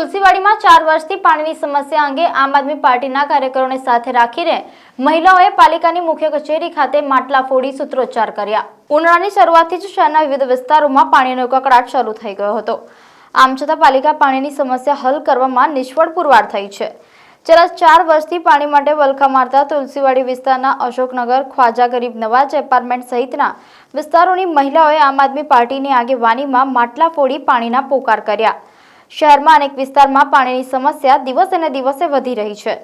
તુલસીવાડીમાં ચાર વર્ષથી પાણીની સમસ્યા અંગે આમ આદમી પાર્ટીના કાર્યકરોને સાથે રાખીને મહિલાઓએ પાલિકાની મુખ્ય કચેરી ખાતે માટલા ફોડી સૂત્રોચ્ચાર કર્યા. ઉનાળાની શરૂઆતથી જ શહેરના વિવિધ વિસ્તારોમાં પાણીનો કકડાટ શરૂ થઈ ગયો હતો. આમ છતાં પાલિકા પાણીની સમસ્યા હલ કરવામાં નિષ્ફળ પુરવાર થઈ છે. છેલ્લા ચાર વર્ષથી પાણી માટે વલખા મારતા તુલસીવાડી વિસ્તારના અશોકનગર, ખ્વાજા ગરીબ નવાજ એપાર્ટમેન્ટ સહિતના વિસ્તારોની મહિલાઓએ આમ આદમી પાર્ટીની આગેવાનીમાં માટલા ફોડી પાણીના પોકાર કર્યા. શહેરમાં અનેક વિસ્તારમાં પાણીની સમસ્યા દિવસે ને દિવસે વધી રહી છે,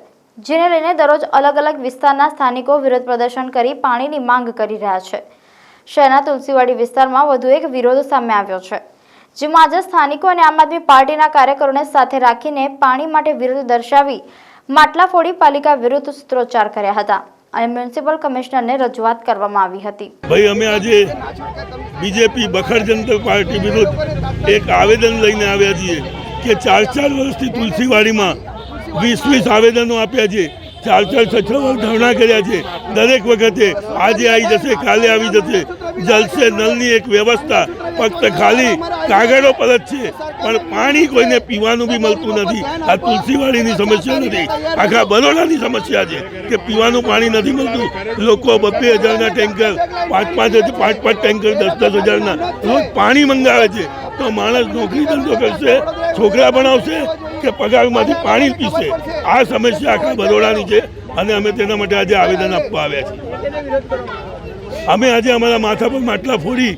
જેને લઈને દરરોજ અલગ અલગ વિસ્તારના સ્થાનિકો વિરોધ પ્રદર્શન કરી પાણીની માંગ કરી રહ્યા છે. શહેરના તુલસીવાડી વિસ્તારમાં વધુ એક વિરોધ સામે આવ્યો છે, જેમાં આજે સ્થાનિકો અને આમ આદમી પાર્ટીના કાર્યકરોને સાથે રાખીને પાણી માટે વિરોધ દર્શાવી માટલા ફોડી પાલિકા વિરુદ્ધ સૂત્રોચ્ચાર કર્યા હતા અને મ્યુનિસિપલ કમિશનરને રજૂઆત કરવામાં આવી હતી. ભાઈ, અમે આજે બીજેપી, બખર જનતા પાર્ટી વિરુદ્ધ એક આવેદન લઈને આવ્યા છીએ. કે ચાર ચાર વર્ષથી તુલસીવાડીમાં વીસ વીસ આવેદનો આપ્યા છે. ચાર ચાર છ છ વર્ષ ધરણા કર્યા છે. દરેક વખતે આજે આવી જશે, કાલે આવી જશે. જલસે નલની એક વ્યવસ્થા ફક્ત ખાલી કાગળો પર જ છે. પણ પાણી કોઈને પીવાનું બી મળતું નથી. આ તુલસીવાડીની સમસ્યા નથી. આખા બરોડાની સમસ્યા છે કે પીવાનું પાણી નથી મળતું. લોકો બબ્બે હજારના ટેન્કર, પાંચ પાંચ પાંચ પાંચ ટેન્કર, દસ દસ હજારના રોજ પાણી મંગાવે છે. તો માણસ નોકરી ધંધો કરશે, છોકરા ભણાવશે કે પગારમાંથી પાણી પીશે? આ સમસ્યા આખા બરોડાની છે અને અમે તેના માટે આજે આવેદન આપવા આવ્યા છીએ. અમે આજે અમારા માથા પર માટલા ફોડી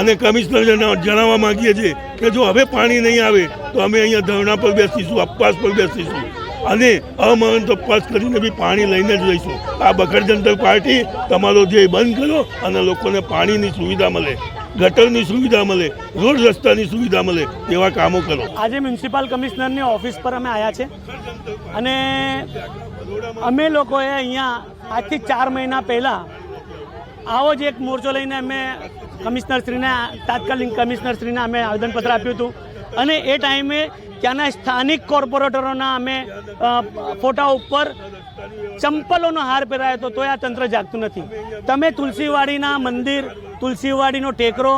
અને કમિશનર જણાવવા માંગીએ છીએ કે જો હવે પાણી નહીં આવે, તો અમે અહીંયા ધરણા પર બેસીશું, અપવાસ પર બેસીશું. અને અમરણ તપાસ કરીને બી પાણી લઈને જ રહીશું આ બખર જનતા પાર્ટી, તમારો જે બંધ કરો અને લોકોને પાણીની સુવિધા મળે, ગટરની સુવિધા મળે, રોડ રસ્તાની સુવિધા મળે, તેવા કામો કરો. આજે મ્યુનિસિપલ કમિશનરની ઓફિસ પર અમે આવ્યા છે. અને અમે લોકોએ અહીંયા આજથી ચાર મહિના પહેલાં આવો જ એક મોરચો લઈને અમે કમિશનરશ્રીને, તાત્કાલિક કમિશનરશ્રીને અમે આવેદનપત્ર આપ્યું હતું. અને એ ટાઈમે ત્યાંના સ્થાનિક કોર્પોરેટરોના અમે ફોટા ઉપર ચંપલોનો હાર પહેરાયો હતો, તોય આ તંત્ર જાગતું નથી. તમે તુલસીવાડીના મંદિર, તુલસીવાડીનો ટેકરો,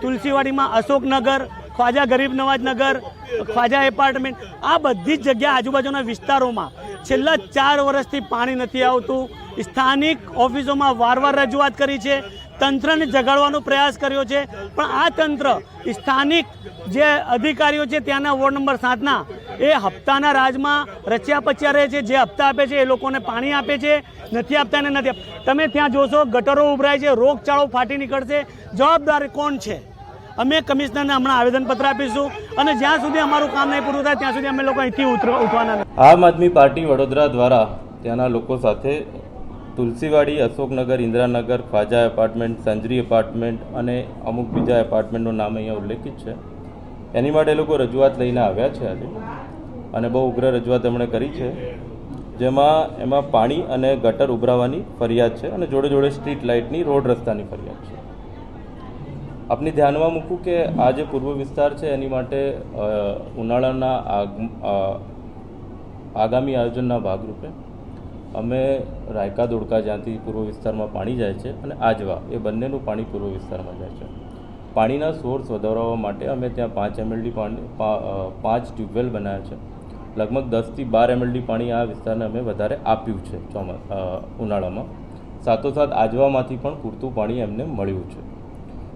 તુલસીવાડીમાં અશોકનગર, ખ્વાજા ગરીબ નવાજ નગર ખ્વાજા એપાર્ટમેન્ટ, આ બધી જ જગ્યા આજુબાજુના વિસ્તારોમાં છેલ્લા ચાર વર્ષથી પાણી નથી આવતું. સ્થાનિક ઓફિસોમાં વાર વાર રજૂઆત કરી છે, તંત્રને જગાડવાનો પ્રયાસ કર્યો છે. પણ આ તંત્ર સ્થાનિક જે અધિકારીઓ છે ત્યાંના વોર્ડ નંબર સાતના, એ હપ્તાના રાજમાં રચ્યા પચ્યા રહે છે. જે હપ્તા આપે છે એ લોકોને પાણી આપે છે. નથી આપતા ને નથી તમે ત્યાં જોશો, ગટરો ઉભરાય છે, રોગચાળો ફાટી નીકળશે. જવાબદાર કોણ છે? અમે કમિશનરને હમણાં આવેદનપત્ર આપીશું અને જ્યાં સુધી અમારું કામ નહીં પૂરું થાય, ત્યાં સુધી અમે લોકો અહીંથી ઉતર, ઉઠવાના આમ આદમી પાર્ટી વડોદરા દ્વારા ત્યાંના લોકો સાથે તુલસીવાડી, અશોકનગર, ઇન્દિરાનગર, ખ્વાજા એપાર્ટમેન્ટ સંજરી એપાર્ટમેન્ટ અને અમુક બીજા એપાર્ટમેન્ટનું નામ અહીંયા ઉલ્લેખિત છે. એની માટે એ લોકો રજૂઆત લઈને આવ્યા છે આજે. અને બહુ ઉગ્ર રજૂઆત એમણે કરી છે. જેમાં એમાં પાણી અને ગટર ઉભરાવાની ફરિયાદ છે અને જોડે જોડે સ્ટ્રીટ લાઇટની રોડ રસ્તાની ફરિયાદ છે. આપની ધ્યાનમાં મૂકું કે આ જે પૂર્વ વિસ્તાર છે, એની માટે ઉનાળાના આગ આગામી આયોજનના ભાગરૂપે અમે રાયકા દોડકા જ્યાંથી પૂર્વ વિસ્તારમાં પાણી જાય છે અને આજવા એ બંનેનું પાણી પૂર્વ વિસ્તારમાં જાય છે. પાણીના સોર્સ વધારવા માટે અમે ત્યાં પાંચ એમએલડી પાણી પાંચ ટ્યુબવેલ બનાવ્યા છે. લગભગ દસથી બાર એમએલડી પાણી આ વિસ્તારને અમે વધારે આપ્યું છે ચોમા ઉનાળામાં. સાથોસાથ આજવામાંથી પણ પૂરતું પાણી એમને મળ્યું છે.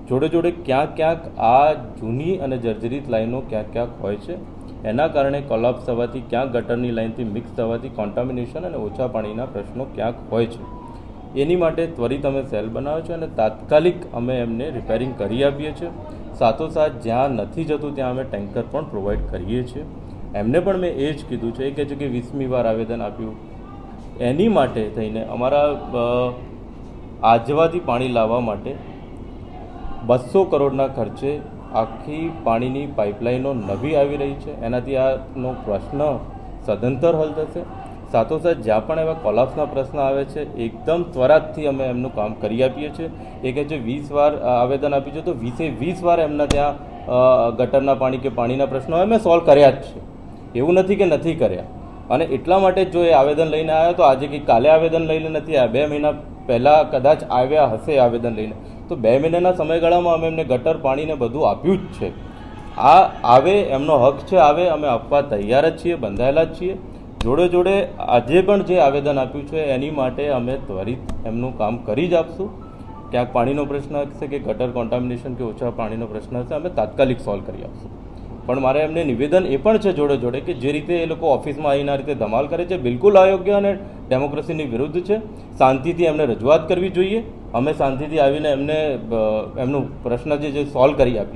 જોડે જોડે ક્યાંક ક્યાંક આ જૂની અને જર્જરિત લાઈનો ક્યાંક ક્યાંક હોય છે. એના કારણે કોલાપ્સ થવાથી ક્યાંક ગટરની લાઇનથી મિક્સ થવાથી કોન્ટામિનેશન અને ઓછા પાણીના પ્રશ્નો ક્યાંક હોય છે. એની માટે ત્વરિત અમે સેલ બનાવ્યો છે અને તાત્કાલિક અમે એમને રિપેરિંગ કરી આપીએ છીએ. સાથોસાથ જ્યાં નથી જતું ત્યાં અમે ટેન્કર પણ પ્રોવાઈડ કરીએ છીએ. એમને પણ મેં એ જ કીધું છે એ કહે છે કે વીસમી વાર આવેદન આપ્યું. એની માટે થઈને અમારા આજવાથી પાણી લાવવા માટે બસો કરોડના ખર્ચે આખી પાણીની પાઇપલાઇનો નવી આવી રહી છે. એનાથી આનો પ્રશ્ન સદંતર હલ થશે. સાથોસાથ જ્યાં પણ એવા કોલાપ્સના પ્રશ્ન આવે છે, એકદમ ત્વરાતથી અમે એમનું કામ કરી આપીએ છીએ. એ કહે છે વીસ વાર આવેદન આપ્યું છે, તો વીસે વીસ વાર એમના ત્યાં ગટરના પાણી કે પાણીના પ્રશ્નો અમે સોલ્વ કર્યા જ છે. એવું નથી કે નથી કર્યા. અને એટલા માટે જો એ આવેદન લઈને આવ્યો, તો આજે કંઈક કાલે આવેદન લઈને નથી આવ્યા. બે મહિના પહેલાં કદાચ આવ્યા હશે આવેદન લઈને. તો બે મહિનાના સમયગાળામાં અમે એમને ગટર પાણીને બધું આપ્યું જ છે. આ આવે, એમનો હક છે, આવે, અમે આપવા તૈયાર જ છીએ, બંધાયેલા જ છીએ. જોડે જોડે આજે પણ જે આવેદન આપ્યું છે, એની માટે અમે ત્વરિત એમનું કામ કરી જ આપશું. ક્યાંક પાણીનો પ્રશ્ન હશે કે ગટર કોન્ટામિનેશન કે ઓછા પાણીનો પ્રશ્ન હશે, અમે તાત્કાલિક સોલ્વ કરી આપશું. પણ મારે એમને નિવેદન એ પણ છે જોડે જોડે કે જે રીતે એ લોકો ઓફિસમાં આવીને આ રીતે ધમાલ કરે છે, બિલકુલ અયોગ્ય અને ડેમોક્રેસીની વિરુદ્ધ છે. શાંતિથી એમને રજૂઆત કરવી જોઈએ. અમે શાંતિથી આવીને એમને એમનું પ્રશ્ન જે છે, સોલ્વ કરી આપીએ.